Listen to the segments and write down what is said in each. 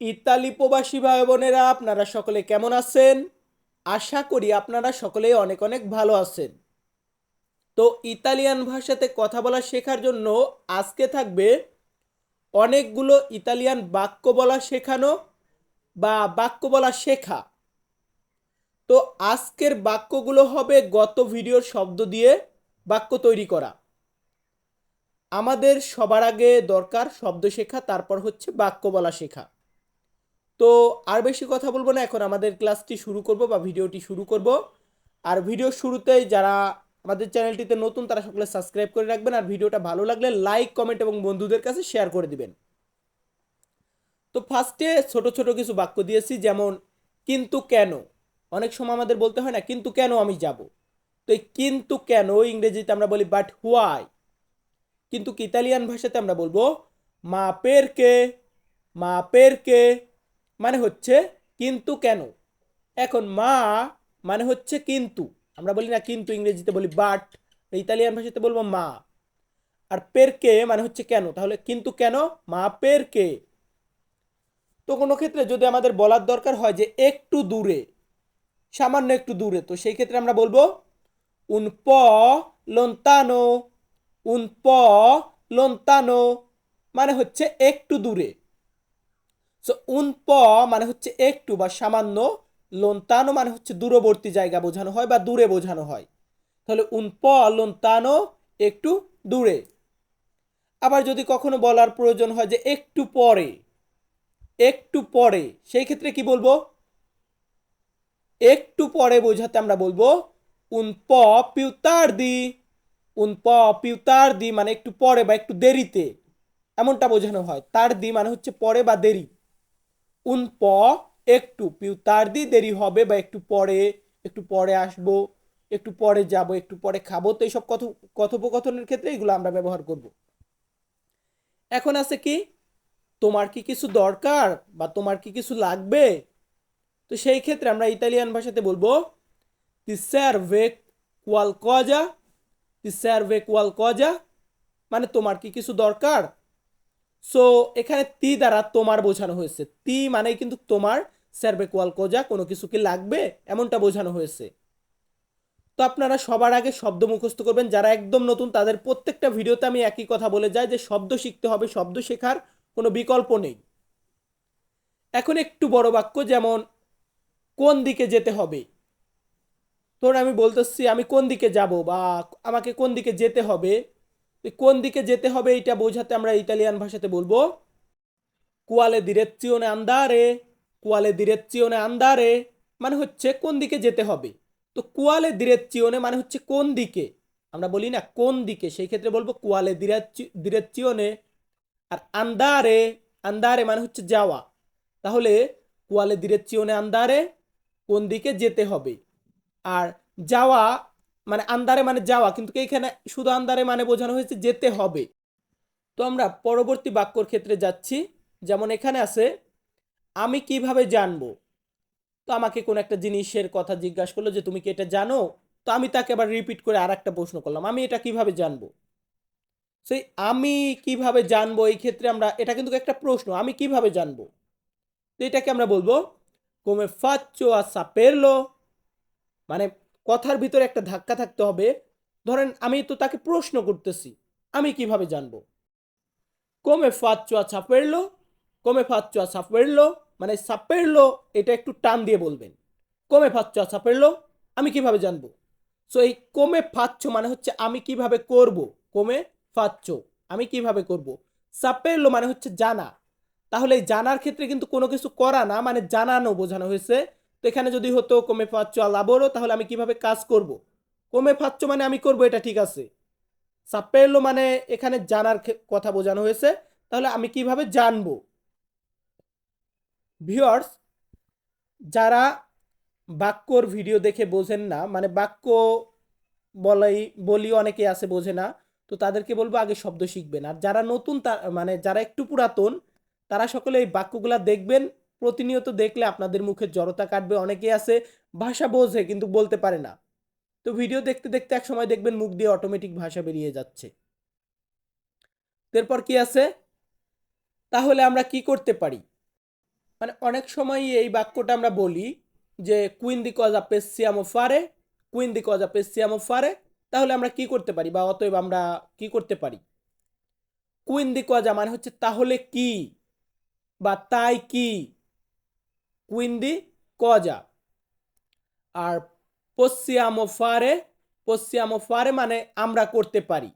Italy প্রবাসী ভাই বোনেরা আপনারা সকলে কেমন আছেন? আশা করি আপনারা সকলেই অনেক অনেক ভালো আছেন। তো ইতালিয়ান ভাষাতে কথা বলা শেখার জন্য আজকে থাকবে অনেকগুলো ইতালিয়ান বাক্য বলা শেখানো বা বাক্য বলা শেখা। তো আজকের বাক্যগুলো হবে গত ভিডিওর শব্দ দিয়ে বাক্য তৈরি করা। আমাদের সবার আগে দরকার শব্দ শেখা, তারপর হচ্ছে বাক্য বলা শেখা। তো আর বেশি কথা বলব না, এখন আমাদের ক্লাসটি শুরু করব বা ভিডিওটি শুরু করব। আর ভিডিও শুরুতেই যারা আমাদের চ্যানেলটিতে নতুন, তারা সকলে সাবস্ক্রাইব করে রাখবেন। আর ভিডিওটা ভালো লাগলে লাইক, কমেন্ট এবং বন্ধুদের কাছে শেয়ার করে দিবেন। তো ফার্স্টে ছোট ছোট কিছু বাক্য দিয়েছি, যেমন, কিন্তু কেন? অনেক সময় আমাদের বলতে হয় না, কিন্তু কেন আমি যাব? তো এই কিন্তু কেন ইংরেজিতে আমরা বলি বাট হোয়াই কিন্তু ইতালিয়ান ভাষাতে আমরা বলব, মা পেরকে মা পেরকে মানে হচ্ছে কিন্তু কেন? এখন মা মানে হচ্ছে কিন্তু। আমরা বলি না কিন্তু ইংরেজিতে বলি বাট ইতালিয়ান ভাষাতে বলব মা। আর পেরকে মানে হচ্ছে কেন? তাহলে কিন্তু কেন? মা পেরকে। তো কোনো ক্ষেত্রে যদি আমাদের বলার দরকার হয় যে একটু দূরে, সামান্য একটু দূরে, তো সেই ক্ষেত্রে আমরা বলব উন প লন্তানো উন প লন্তানো মানে হচ্ছে একটু দূরে। সো উন প মানে হচ্ছে একটু বা সামান্য লন্তানো মানে হচ্ছে দূরবর্তী জায়গা বোঝানো হয় বা দূরে বোঝানো হয়। তাহলে উন প লন্তানো একটু দূরে। আবার যদি কখনো বলার প্রয়োজন হয় যে একটু পরে একটু পরে, সেই ক্ষেত্রে কি বলব? একটু পরে বোঝাতে আমরা বলব উন প পিউতার দি উন প পিউতার দি মানে একটু পরে বা একটু দেরিতে, এমনটা বোঝানো হয়। তার দি মানে হচ্ছে পরে বা দেরি। উন প, একটু। পিউতার দি দেরি হবে বা একটু পরে একটু পরে আসব, একটু পরে যাব, একটু পরে খাব। তো এইসব কথ, কথোপকথনের ক্ষেত্রে এগুলো আমরা ব্যবহার করব। এখন আছে কি? তোমার কি কিছু দরকার বা তোমার কি কিছু লাগবে? তো সেই ক্ষেত্রে আমরা ইতালিয়ান ভাষাতে বলব, ti serve qualcosa? Ti serve qualcosa? মানে তোমার কি কিছু দরকার? সো এখানে তি দ্বারা তোমার বোঝানো হয়েছে। তি মানে কিন্তু তোমার সার্ভে কোয়ালকোজা কোনো কিছু কি লাগবে, এমনটা বোঝানো হয়েছে। তো আপনারা সবার আগে শব্দ মুখস্থ করবেন। যারা একদম নতুন, তাদের প্রত্যেকটা ভিডিওতে আমি একই কথা বলে যাই যে শব্দ শিখতে হবে, শব্দ শেখার কোনো বিকল্প নেই। এখন একটু বড় বাক্য যেমন, কোন দিকে যেতে হবে? ধরুন আমি বলতেছি, আমি কোন দিকে যাব বা আমাকে কোন দিকে যেতে হবে? কোন দিকে যেতে হবে এটা বোঝাতে আমরা ইতালিয়ান ভাষাতে বলব। কুয়ালে দিরেচ্চিওনে আন্দারে, কুয়ালে দিরেচ্চিওনে আন্দারে মানে হচ্ছে কোন দিকে যেতে হবে। তো কুয়ালে দিরেচ্চিওনে মানে হচ্ছে কোন দিকে? আমরা বলি না কোন দিকে, সেই ক্ষেত্রে বলব কুয়ালে দিরেচ্চিওনে আর আন্দারে আন্দারে মানে হচ্ছে যাওয়া। তাহলে কুয়ালে দিরেচ্চিওনে আন্দারে কোন দিকে যেতে হবে? আর যাওয়া মানে আন্দারে মানে যাওয়া, কিন্তু এইখানে শুধু আন্দারে মানে বোঝানো হয়েছে যেতে হবে। তো আমরা পরবর্তী বাক্যর ক্ষেত্রে যাচ্ছি। যেমন এখানে আছে, আমি কীভাবে জানব? তো আমাকে কোন একটা জিনিসের কথা জিজ্ঞাসা করল যে, তুমি কি এটা জানো? তো আমি তাকে আবার রিপিট করে আর একটা প্রশ্ন করলাম, আমি এটা কীভাবে জানব? সেই আমি কীভাবে জানব? এই ক্ষেত্রে আমরা, এটা কিন্তু একটা প্রশ্ন, আমি কীভাবে জানব? তো এটাকে আমরা বলব কোমে ফাচ্চো আর সাপেরলো মানে কথার ভিতরে একটা ধাক্কা থাকতে হবে। ধরেন আমি তো তাকে প্রশ্ন করতেছি, আমি কীভাবে জানব? কমে ফাচ্চো আর সাপেরলো কমে ফাচ্চো আর সাপেরলো মানে সাপেরলো এটা একটু টান দিয়ে বলবেন। কমে ফাচ্চো আর সাপেরলো আমি কীভাবে জানব? সো এই কমে ফাচ্ছো মানে হচ্ছে আমি কীভাবে করব? কমে ফাচ্ছো আমি কীভাবে করব? সাপেরলো মানে হচ্ছে জানা। তাহলে জানার ক্ষেত্রে কিন্তু কোনো কিছু করা না মানে জানানো বোঝানো হয়েছে। তো এখানে যদি হতো কমে ফাচ্ছ আলাবোরও তাহলে আমি কীভাবে কাজ করব? কমে ফাচ্ছ মানে আমি করব, এটা ঠিক আছে। সাপ্পেরলো মানে এখানে জানার কথা বোঝানো হয়েছে, তাহলে আমি কীভাবে জানব? ভিওর্স যারা বাক্যর ভিডিও দেখে বোঝেন না মানে বাক্য বলাই, বলি অনেকে আছে বোঝে না, তো তাদেরকে বলব আগে শব্দ শিখবেন। আর যারা নতুন মানে যারা একটু পুরাতন, তারা সকলে এই বাক্যগুলা দেখবেন প্রতিনিয়ত দেখলে আপনাদের মুখে জড়তা কাটবে, অনেকে আছে ভাষা বোঝে কিন্তু বলতে পারে না। তো ভিডিও দেখতে দেখতে এক সময় দেখবেন মুখ দিয়ে অটোমেটিক ভাষা বেরিয়ে যাচ্ছে। এরপর কি আছে? তাহলে আমরা কি করতে পারি? মানে অনেক সময় এই বাক্যটা আমরা বলি যে কুইন কুইন্দি কজা পেসিয়ামো ফারে কুইন্দি কজা পেসিয়ামো ফারে তাহলে আমরা কি করতে পারি বা অতএব আমরা কি করতে পারি? কুইন্দি কজা মানে হচ্ছে তাহলে কি বা তাই কি? কুইন্দি কজা। আর পশ্চিয়ামো ফারে পশ্চিয়ামো ফারে মানে আমরা করতে পারি।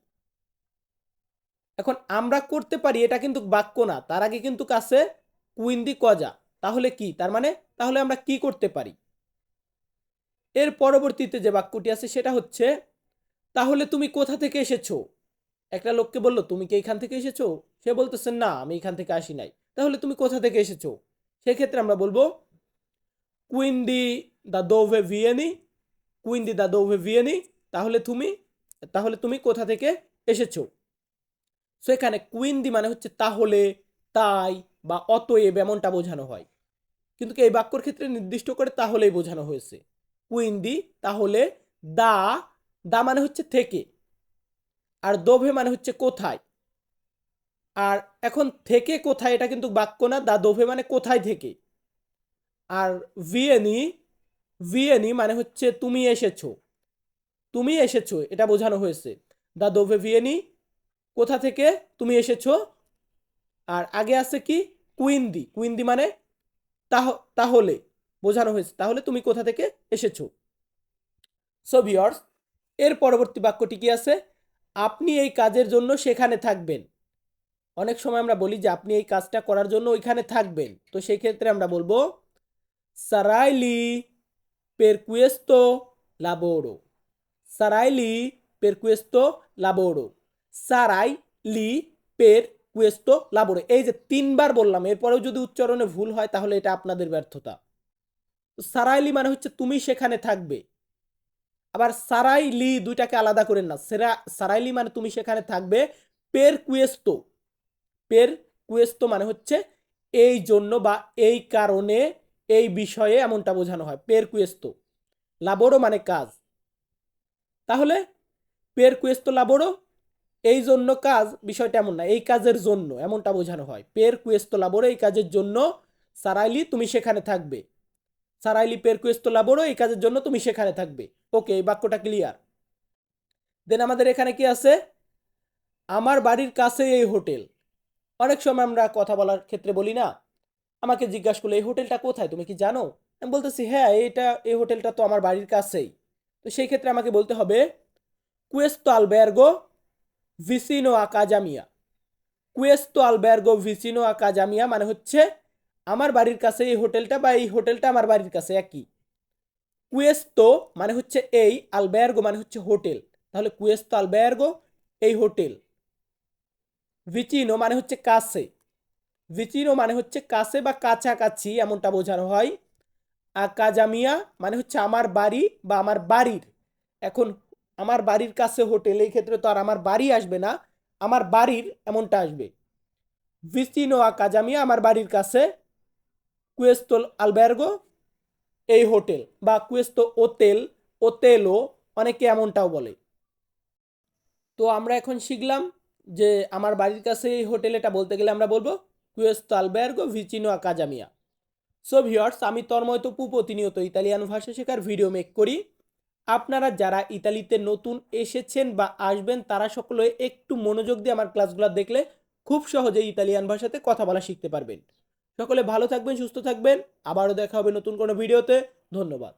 এখন আমরা করতে পারি, এটা কিন্তু বাক্য না। তার আগে কিন্তু কাছে কুইন্দি কজা। তাহলে কি? তার মানে তাহলে আমরা কি করতে পারি? এর পরবর্তীতে যে বাক্যটি আছে, সেটা হচ্ছে, তাহলে তুমি কোথা থেকে এসেছ? একটা লোককে বলল, তুমি কি এখান থেকে এসেছ? সে বলতেছে, না, আমি এখান থেকে আসি নাই। তাহলে তুমি কোথা থেকে এসেছ? সেক্ষেত্রে আমরা বলব কুইন্দি দা দোভে ভিয়েনি কুইন্দি দা দোভে ভিয়েনি তাহলে তুমি তাহলে তুমি কোথা থেকে এসেছ? সো এখানে কুইন্দি মানে হচ্ছে তাহলে, তাই বা অতএব এমনটা বোঝানো হয়। কিন্তু এই বাক্যর ক্ষেত্রে নির্দিষ্ট করে তাহলেই বোঝানো হয়েছে। কুইন্দি তাহলে, দা দা মানে হচ্ছে থেকে। আর দোভে মানে হচ্ছে কোথায়। আর এখন থেকে কোথায় এটা কিন্তু বাক্য না, দা, দোভে মানে কোথায় থেকে। আর ভিয়েনি ভিয়েনি মানে হচ্ছে তুমি এসেছ। তুমি এসেছ, এটা বোঝানো হয়েছে। দা দোভে ভিয়েনি, কোথা থেকে তুমি এসেছ? আর আগে আছে কি? কুইন্দি। কুইন্দি মানে তাহ- তাহলে, বোঝানো হয়েছে। তাহলে তুমি কোথা থেকে এসেছ? সো ভিওর্স এর পরবর্তী বাক্যটি কি আছে? আপনি এই কাজের জন্য সেখানে থাকবেন। অনেক সময় আমরা বলি যে আপনি এই কাজটা করার জন্য ওইখানে থাকবেন। তো সেই ক্ষেত্রে আমরা বলব সারাইলি per questo lavoro sarai per questo lavoro sarai lì per questo lavoro এই যে তিনবার বললাম, এরপরেও যদি উচ্চারণে ভুল হয়, তাহলে এটা আপনাদের ব্যর্থতা। সারাইলি মানে হচ্ছে তুমি সেখানে থাকবে। আবার সারাইলি দুইটাকে আলাদা করেন না। সেরা সারাইলি মানে তুমি সেখানে থাকবে। পের কুয়েস্তো পের কুয়েস্তো মানে হচ্ছে এই জন্য বা এই কারণে এই বিষয়ে এমনটা বোঝানো হয়। পের কুয়েস্তো লাবোরো মানে কাজ। তাহলে পের কুয়েস্তো লাবোরো এই জন্য কাজ বিষয়টা এমন না, এই কাজের জন্য এমনটা বোঝানো হয়। পের কুয়েস্তো লাবোরো এই কাজের জন্য সারাইলি তুমি সেখানে থাকবে। সারাইলি পের কুয়েস্তো লাবোরো এই কাজের জন্য তুমি সেখানে থাকবে। ওকে, এই বাক্যটা ক্লিয়ার দেন আমাদের এখানে কি আছে? আমার বাড়ির কাছে এই হোটেল। অনেক সময় আমরা কথা বলার ক্ষেত্রে বলি না আমাকে জিজ্ঞাসা করল, এই হোটেলটা কোথায়? তুমি কি জানো? আমি বলতেছি হ্যাঁ এইটা এই হোটেলটা তো আমার বাড়ির কাছেই। তো সেই ক্ষেত্রে আমাকে বলতে হবে কুয়েস্তো আলবের্গো ভিসিনো আকাজামিয়া কুয়েস্তো আলবের্গো ভিসিনো আকাজামিয়া মানে হচ্ছে আমার বাড়ির কাছে এই হোটেলটা বা এই হোটেলটা আমার বাড়ির কাছে একই। কুয়েস্তো মানে হচ্ছে এই আলবের্গো মানে হচ্ছে হোটেল। তাহলে কুয়েস্তো আলবের্গো এই হোটেল। ভিচিনো মানে হচ্ছে কাছে। ভিচিনো মানে হচ্ছে কাছে বা কাছাকাছি এমনটা বোঝানো হয়। আকাজামিয়া মানে হচ্ছে আমার বাড়ি বা আমার বাড়ির। এখন আমার বাড়ির কাছে হোটেল, এই ক্ষেত্রে তো আর আমার বাড়ি আসবে না, আমার বাড়ির এমনটা আসবে। ভিচিনো আকাজামিয়া আমার বাড়ির কাছে কুয়েস্তোল আলবের্গো এই হোটেল বা কুয়েস্তো ওতেল ওতেলো অনেকে এমনটাও বলে। তো আমরা এখন শিখলাম যে আমার বাড়ির কাছে এই হোটেল এটা বলতে গেলে আমরা বলব কুয়েস্তো আলবের্গো ভিচিনো আকাজামিয়া সো ভিওর্স আমি তন্ময় তপু, প্রতিনিয়ত ইতালিয়ান ভাষা শেখার ভিডিও মেক করি। আপনারা যারা ইতালিতে নতুন এসেছেন বা আসবেন, তারা সকলে একটু মনোযোগ দিয়ে আমার ক্লাসগুলো দেখলে খুব সহজেই ইতালিয়ান ভাষাতে কথা বলা শিখতে পারবেন। সকলে ভালো থাকবেন, সুস্থ থাকবেন। আবারও দেখা হবে নতুন কোনো ভিডিওতে ধন্যবাদ।